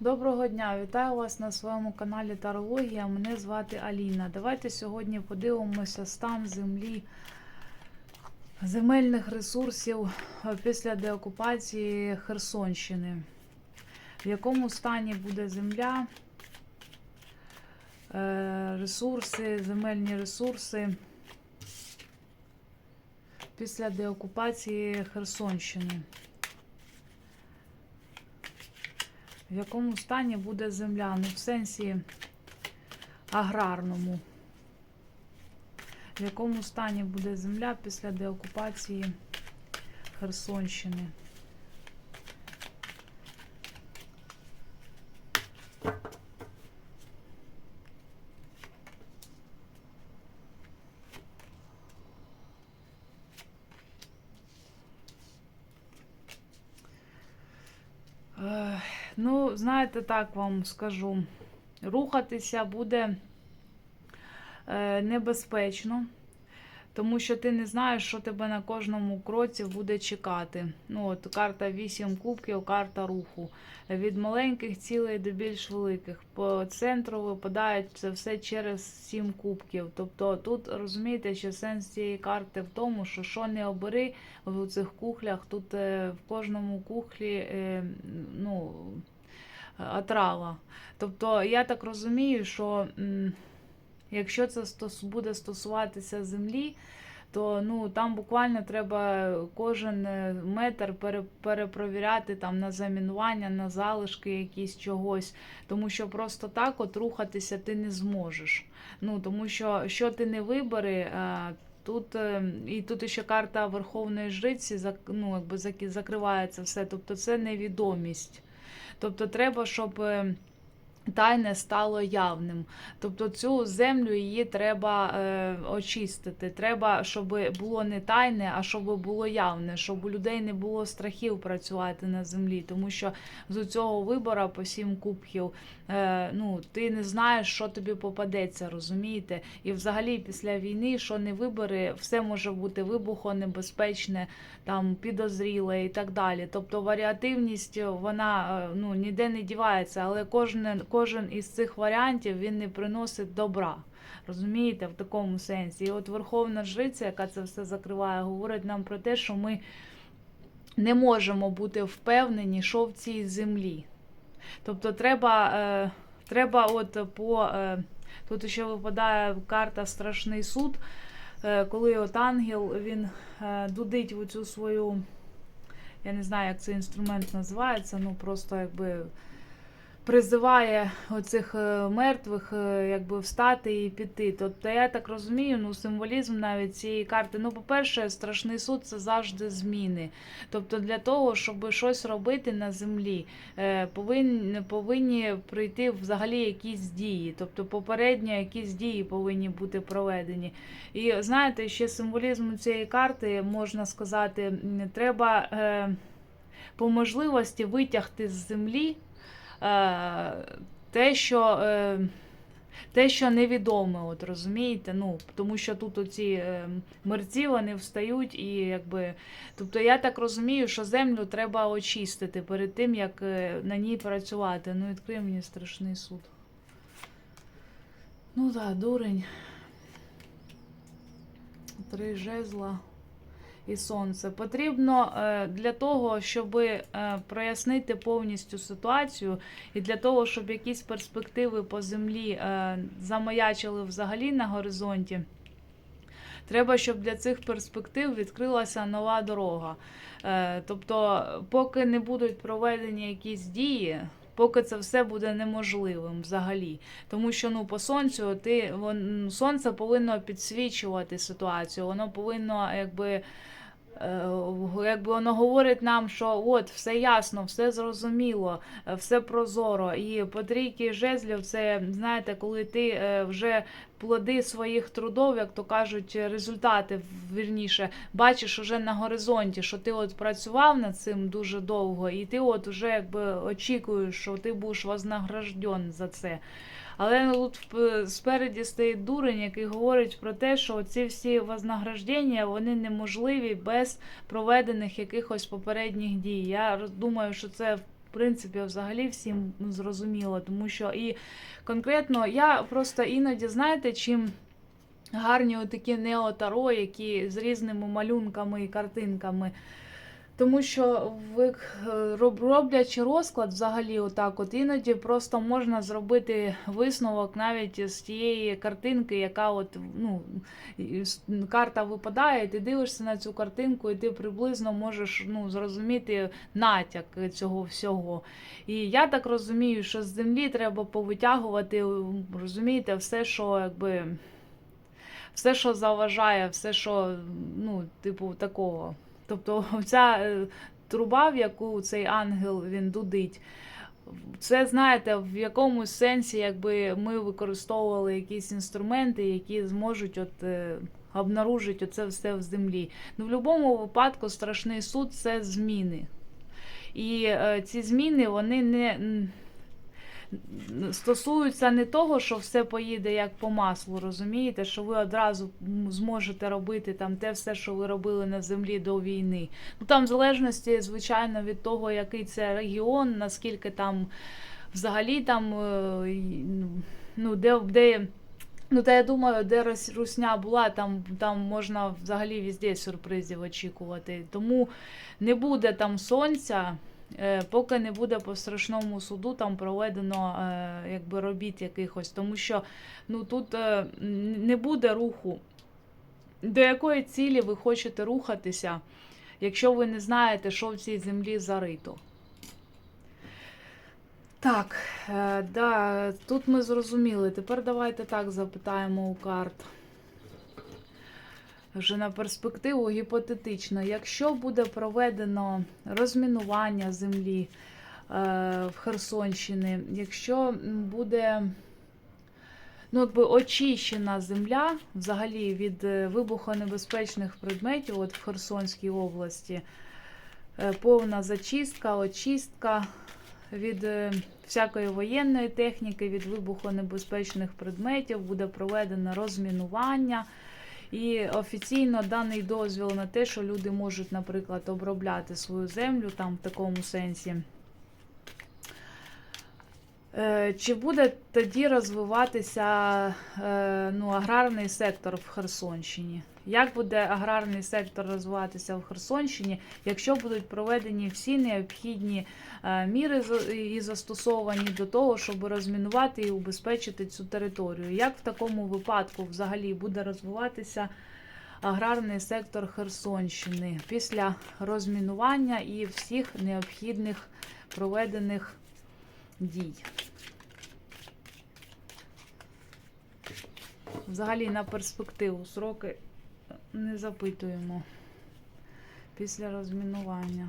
Доброго дня! Вітаю вас на своєму каналі Тарологія. Мене звати Аліна. Давайте сьогодні подивимося стан землі, земельних ресурсів е, після деокупації Херсонщини. В якому стані буде земля, е, ресурси, земельні ресурси після деокупації Херсонщини. В якому стані буде земля? Ну, в сенсі аграрному. В якому стані буде земля після деокупації Херсонщини? Знаєте, так вам скажу. Рухатися буде е, небезпечно, тому що ти не знаєш, що тебе на кожному кроці буде чекати. Ну, от Карта 8 кубків, карта руху. Від маленьких цілей до більш великих. По центру випадає це все через 7 кубків. Тобто тут розумієте, що сенс цієї карти в тому, що що не обери в цих кухлях, тут е, в кожному кухлі е, ну, отрава. Тобто, я так розумію, що якщо це буде стосуватися землі, то ну, там буквально треба кожен е, метр пере, перепровіряти там, на замінування, на залишки якісь чогось. Тому що просто так от рухатися ти не зможеш. Ну, Тому що що ти не вибери, е, Тут е, і тут ще карта Верховної Жриці ну, якби закривається все. Тобто це невідомість. Тобто треба, щоб е, тайне стало явним. Тобто цю землю її треба е, очистити. Треба, щоб було не тайне, а щоб було явне, щоб у людей не було страхів працювати на землі. Тому що з цього вибору по сім кубків е, ну, ти не знаєш, що тобі попадеться, розумієте? І взагалі після війни, що не вибори, все може бути вибухонебезпечне, там підозріле і так далі. Тобто варіативність вона е, ну, ніде не дівається, але кожен, кожен із цих варіантів він не приносить добра. Розумієте, в такому сенсі. І от Верховна Жриця, яка це все закриває, говорить нам про те, що ми не можемо бути впевнені, що в цій землі. Тобто треба, е, треба от по. Е, тут ще випадає карта Страшний суд, е, коли от ангел він е, дудить в цю свою. Я не знаю, як цей інструмент називається, ну просто якби призиває оцих е, мертвих е, якби встати і піти. Тобто я так розумію, ну символізм навіть цієї карти. Ну, по-перше, страшний суд це завжди зміни. Тобто для того, щоб щось робити на землі, е, повинні, повинні прийти взагалі якісь дії. Тобто попередньо якісь дії повинні бути проведені. І знаєте, ще символізм цієї карти можна сказати, треба по можливості витягти з землі те, що. Е, те, що невідоме, от розумієте, ну тому що тут оці е, мерці вони встають і якби. Тобто я так розумію, що землю треба очистити перед тим, як е, на ній працювати. Ну, відкрий мені страшний суд. Ну так, да, дурень. Три жезла і сонце. Потрібно е, для того, щоб е, прояснити повністю ситуацію, і для того, щоб якісь перспективи по землі е, замаячили взагалі на горизонті. Треба, щоб для цих перспектив відкрилася нова дорога. Тобто, поки не будуть проведені якісь дії, поки це все буде неможливим взагалі. Тому що ну, по сонцю ти вон, сонце повинно підсвічувати ситуацію, воно повинно якби. Е, Якби воно говорить нам, що от все ясно, все зрозуміло, е, все прозоро. І по трійки жезлів, це знаєте, коли ти е, вже плоди своїх трудов, як то кажуть, результати вірніше, бачиш уже на горизонті, що ти от працював над цим дуже довго, і ти от уже якби очікуєш, що ти будеш вознагражден за це. Але тут е, спереді стоїть дурень, який говорить про те, що ці всі вознаграждення вони неможливі без проведених якихось попередніх дій. Я думаю, що це в принципі, взагалі всім зрозуміло, тому що і конкретно я просто іноді, знаєте, чим гарні такі неотаро, які з різними малюнками і картинками. Тому що е, роб- роблячи розклад взагалі, отак, от іноді просто можна зробити висновок навіть з тієї картинки, яка от ну карта випадає, і ти дивишся на цю картинку, і ти приблизно можеш ну, зрозуміти натяк цього всього. І я так розумію, що з землі треба повитягувати, розумієте, все, що якби. Все, що заважає, все, що, ну, типу, такого. Тобто, ця е, труба, в яку цей ангел він дудить, це, знаєте, в якомусь сенсі, якби ми використовували якісь інструменти, які зможуть от, е, обнаружити оце все в землі. Ну, в будь-якому випадку страшний суд це зміни. І е, ці зміни, вони не. Стосуються не того, що все поїде як по маслу, розумієте, що ви одразу зможете робити там те все, що ви робили на землі до війни. Ну там в залежності, звичайно, від того, який це регіон, наскільки там взагалі там е, ну, де, де Ну, та я думаю, де русня була, там, там можна взагалі везде сюрпризів очікувати. Тому не буде там сонця, поки не буде по страшному суду там проведено е, якби робіт якихось. Тому що ну, тут е, не буде руху. До якої цілі ви хочете рухатися, якщо ви не знаєте, що в цій землі зарито. Так, е, да, тут ми зрозуміли. Тепер давайте так запитаємо у карт. Вже на перспективу гіпотетично. Якщо буде проведено розмінування землі е, в Херсонщині, якщо буде ну, якби очищена земля взагалі від е, вибухонебезпечних предметів от в Херсонській області, е, повна зачистка, очистка від всякої воєнної техніки, від вибухонебезпечних предметів, буде проведено розмінування. І офіційно даний дозвіл на те, що люди можуть, наприклад, обробляти свою землю там в такому сенсі. Е, Чи буде тоді розвиватися е, ну, аграрний сектор в Херсонщині? Як буде аграрний сектор розвиватися в Херсонщині, якщо будуть проведені всі необхідні е, міри і застосовані до того, щоб розмінувати і убезпечити цю територію? Як в такому випадку взагалі буде розвиватися аграрний сектор Херсонщини після розмінування і всіх необхідних проведених дій? Взагалі на перспективу сроки не запитуємо після розмінування.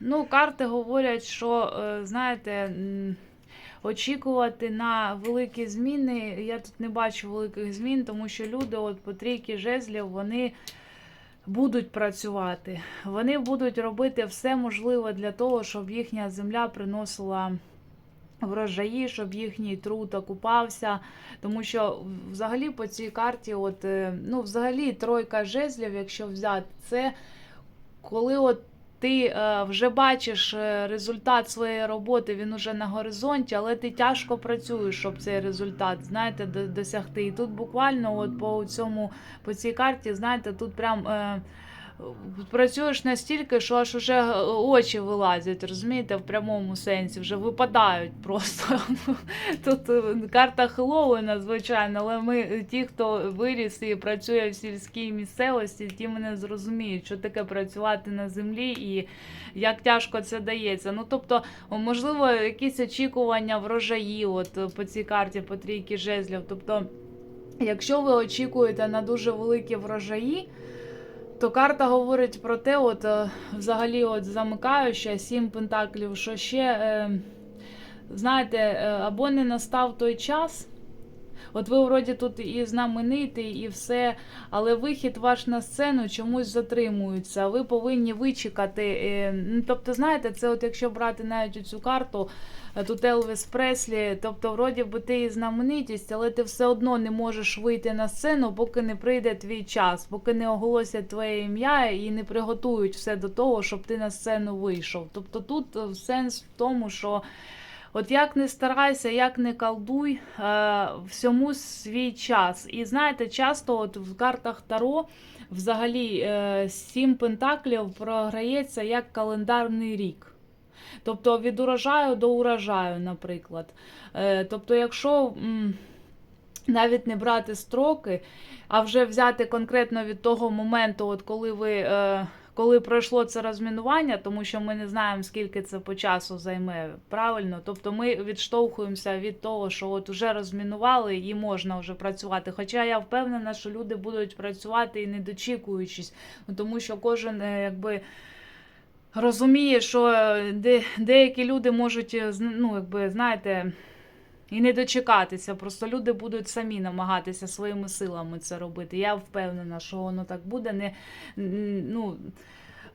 Ну, карти говорять, що, е, знаєте, очікувати на великі зміни. Я тут не бачу великих змін, тому що люди, от по трійки жезлів, вони будуть працювати. Вони будуть робити все можливе для того, щоб їхня земля приносила врожаї, щоб їхній труд окупався. Тому що взагалі по цій карті, от, е, ну, взагалі, тройка жезлів, якщо взяти, це коли от ти е, вже бачиш е, результат своєї роботи, він уже на горизонті, але ти тяжко працюєш, щоб цей результат, знаєте, до- досягти. І тут буквально от по цьому, по цій карті, знаєте, тут прям. Е, Працюєш настільки, що аж уже е, очі вилазять, розумієте, в прямому сенсі, вже випадають просто. Тут е, карта Хеллоуіна, звичайно, але ми, е, ті, хто виріс і працює в сільській місцевості, ті мене зрозуміють, що таке працювати на землі і як тяжко це дається. Ну, тобто, можливо, якісь очікування врожаїв от е, по цій карті, по трійки жезлів. Тобто, якщо ви очікуєте на дуже великі врожаї, то карта говорить про те, от е, взагалі, от замикаю ще сім пентаклів, що ще, е, знаєте, е, або не настав той час, От ви вроді тут і знаменитий, і все, але вихід ваш на сцену чомусь затримується. Ви повинні вичекати. е, ну, Тобто, знаєте, це от якщо брати навіть цю карту, е, тут Елвіс Преслі, тобто, вроді би ти і знаменитість, але ти все одно не можеш вийти на сцену, поки не прийде твій час, поки не оголосять твоє ім'я і не приготують все до того, щоб ти на сцену вийшов. Тобто тут е, сенс в тому, що. От як не старайся, як не колдуй, е, всьому свій час. І знаєте, часто от в картах Таро взагалі е, сім пентаклів програється як календарний рік. Тобто від урожаю до урожаю, наприклад. Е, тобто, якщо навіть не брати строки, а вже взяти конкретно від того моменту, от коли ви. Коли пройшло це розмінування, тому що ми не знаємо, скільки це по часу займе правильно. Тобто ми відштовхуємося від того, що от вже розмінували і можна вже працювати. Хоча я впевнена, що люди будуть працювати і не дочікуючись, тому що кожен е, якби. Розуміє, що е, де, деякі люди можуть, е, ну, якби, знаєте, і не дочекатися. Просто люди будуть самі намагатися своїми силами це робити. Я впевнена, що воно так буде. Не, ну,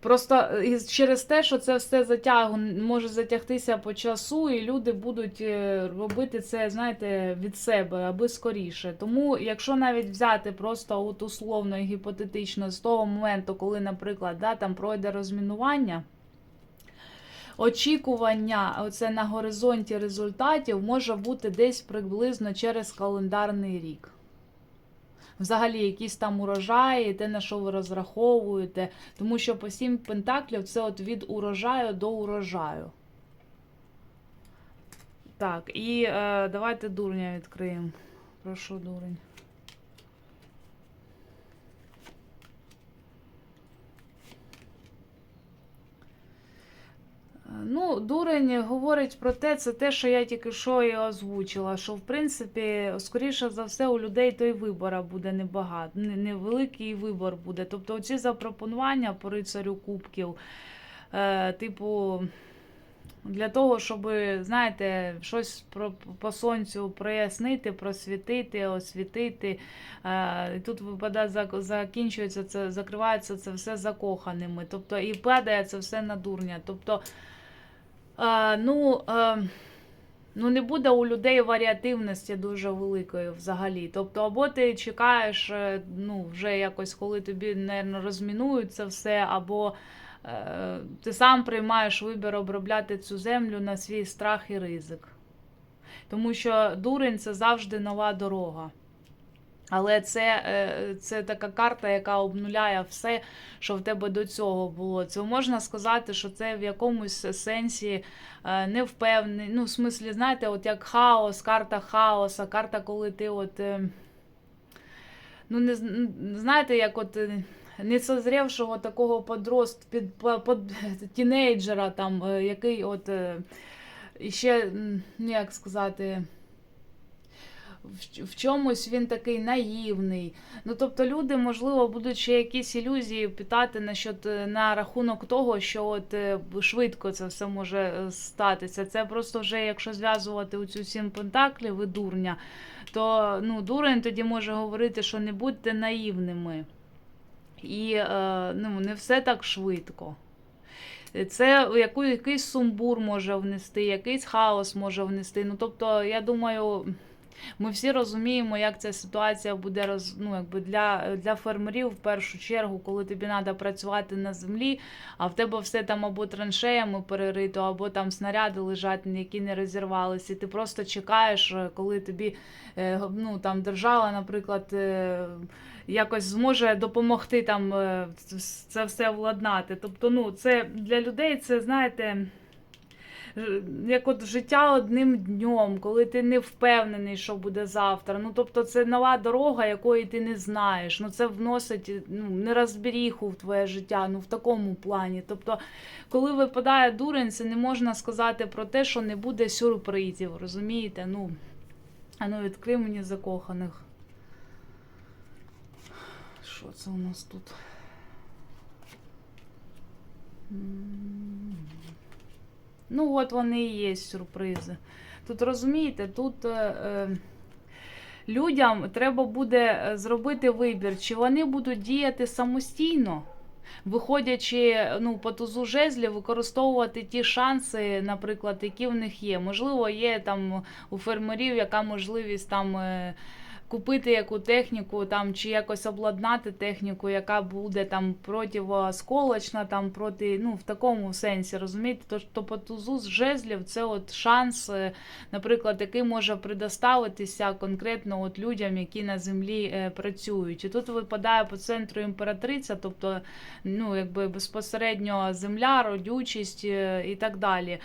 просто е, через те, що це все затягу, може затягтися по часу, і люди будуть е, робити це, знаєте, від себе, аби скоріше. Тому, якщо навіть взяти просто от условно і гіпотетично з того моменту, коли, наприклад, да, там пройде розмінування. Очікування оце на горизонті результатів може бути десь приблизно через календарний рік. Взагалі, якісь там урожаї, те, на що ви розраховуєте. Тому що по сім пентаклів це от від урожаю до урожаю. Так, і е, давайте дурня відкриємо. Прошу, дурень. Ну, дурень говорить про те, це те, що я тільки що і озвучила. Що в принципі, скоріше за все, у людей той вибора буде небагато, невеликий вибор буде. Тобто, ці запропонування по рицарю кубків, е, типу, для того, щоб, знаєте, щось про, по сонцю прояснити, просвітити, освітити. Е, і тут випадає, закінчується це, закривається це все закоханими. Тобто, і падає це все на дурня. Тобто, ну, е, ну, не буде у людей варіативності дуже великої взагалі. Тобто, або ти чекаєш, е, ну, вже якось, коли тобі, наверно, розмінують це все, або е, ти сам приймаєш вибір обробляти цю землю на свій страх і ризик. Тому що дурень це завжди нова дорога. Але це, е, це така карта, яка обнуляє все, що в тебе до цього було. Це можна сказати, що це в якомусь сенсі е, невпевнений. Ну, в смислі, знаєте, от як хаос, карта хаоса, карта, коли ти от. е, Ну, не знаєте, як от несозрівшого такого подрост, під, под, тінейджера, там, який от ще, ну як сказати, в, чомусь він такий наївний. Ну, тобто люди, можливо, будуть ще якісь ілюзії питати насчет, е, на рахунок того, що от е, швидко це все може е, статися. Це просто вже, якщо зв'язувати у цю сім пентаклів і дурня, то ну, дурень тоді може говорити, що не будьте наївними. І ну, не все так швидко. Це якийсь сумбур може внести, якийсь хаос може внести. Ну, тобто, я думаю, ми всі розуміємо, як ця ситуація буде роз, ну, якби для, для фермерів в першу чергу, коли тобі треба працювати на землі, а в тебе все там або траншеями перерито, або там снаряди лежать, які не розірвалися. І ти просто чекаєш, е, коли тобі е, ну, там, держава, наприклад, е, якось зможе допомогти там це все владнати. Тобто, ну, це для людей це, знаєте. Як от життя одним днем, коли ти не впевнений, що буде завтра. Ну тобто це нова дорога, якої ти не знаєш. Ну це вносить ну, нерозберіху в твоє життя, ну в такому плані. Тобто, коли випадає дурень, це не можна сказати про те, що не буде сюрпризів, розумієте? Ну, а ну відкрий мені закоханих. Що це у нас тут? М. Ну, от вони і є сюрпризи. Тут розумієте, тут е, е, людям треба буде е, зробити вибір, чи вони будуть діяти самостійно, виходячи ну, по тузу жезлів, використовувати ті шанси, наприклад, які в них є. Можливо, є там у фермерів яка можливість там. Купити яку техніку там чи якось обладнати техніку, яка буде там противосколочна, там проти, ну в такому сенсі, розумієте? То, то по тузу з жезлів це от шанс, е, наприклад, який може предоставитися конкретно от людям, які на землі е, працюють. І тут випадає по центру імператриця, тобто ну, якби безпосередньо земля, родючість е, і так далі.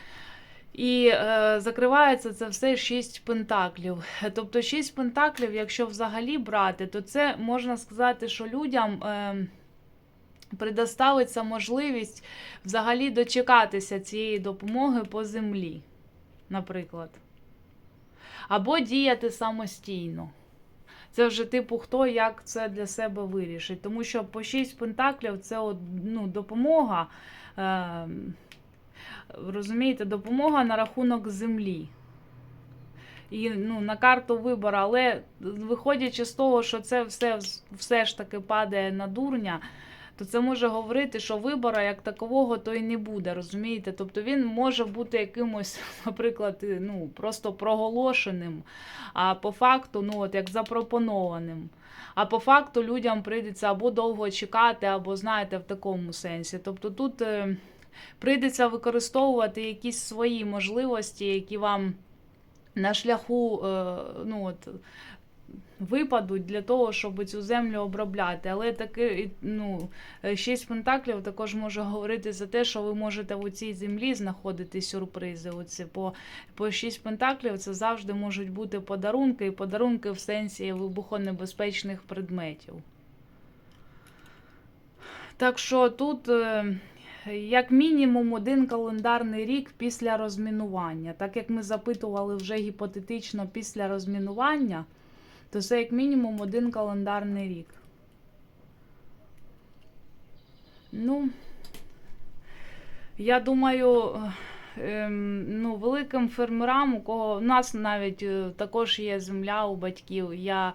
І е, закривається це все шість пентаклів. Тобто шість пентаклів, якщо взагалі брати, то це можна сказати, що людям е, предоставиться можливість взагалі дочекатися цієї допомоги по землі, наприклад. Або діяти самостійно. Це вже типу хто як це для себе вирішить. Тому що по шість пентаклів це ну, допомога. Е, розумієте, допомога на рахунок землі. І ну, на карту вибору, але виходячи з того, що це все, все ж таки падає на дурня, то це може говорити, що вибору як такового то і не буде, розумієте? Тобто він може бути якимось, наприклад, ну, просто проголошеним, а по факту, ну, от як запропонованим. А по факту людям прийдеться або довго чекати, або, знаєте, в такому сенсі. Тобто тут. Е, прийдеться використовувати якісь свої можливості, які вам на шляху е, ну, от, випадуть для того, щоб цю землю обробляти. Але таки, ну, шість пентаклів також може говорити за те, що ви можете в цій землі знаходити сюрпризи. Оці, по, по шість пентаклів це завжди можуть бути подарунки, і подарунки в сенсі вибухонебезпечних предметів. Так що тут. Як мінімум один календарний рік після розмінування. Так як ми запитували вже гіпотетично після розмінування, то це як мінімум один календарний рік. Ну, я думаю, ем, ну, великим фермерам, у кого у нас навіть е, також є земля у батьків. Я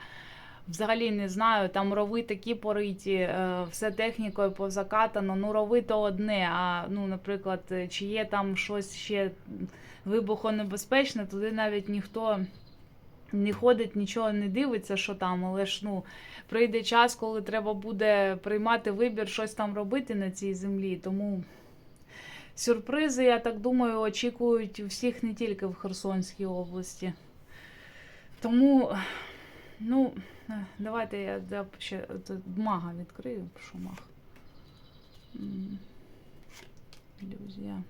Взагалі не знаю, там рови такі пориті, е, все технікою позакатано. Ну, рови то одне. А ну, наприклад, е, чи є там щось ще вибухонебезпечне, туди навіть ніхто не ходить, нічого не дивиться, що там, але ж ну, прийде час, коли треба буде приймати вибір, щось там робити на цій землі. Тому сюрпризи, я так думаю, очікують всіх не тільки в Херсонській області. Тому, ну. Е, Давайте я ще мага відкрию, що маг. Ілюзія.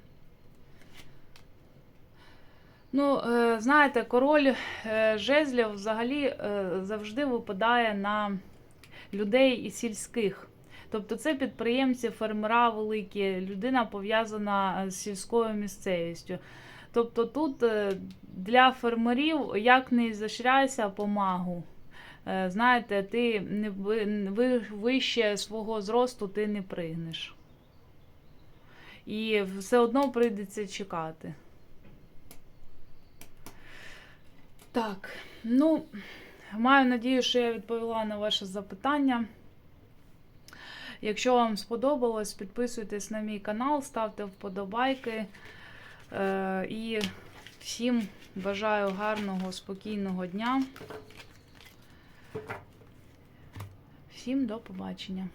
Ну, е, знаєте, король е, жезлів взагалі е, завжди випадає на людей і сільських. Тобто це підприємці, фермера великі, людина пов'язана з сільською місцевістю. Тобто тут е, для фермерів як не заширяйся по магу. Е, знаєте, ти не ви- ви- вище свого зросту ти не пригнеш. І все одно прийдеться чекати. Так, ну, маю надію, що я відповіла на ваше запитання. Якщо вам сподобалось, підписуйтесь на мій канал, ставте вподобайки. Е, і всім бажаю гарного, спокійного дня. Всім до побачення.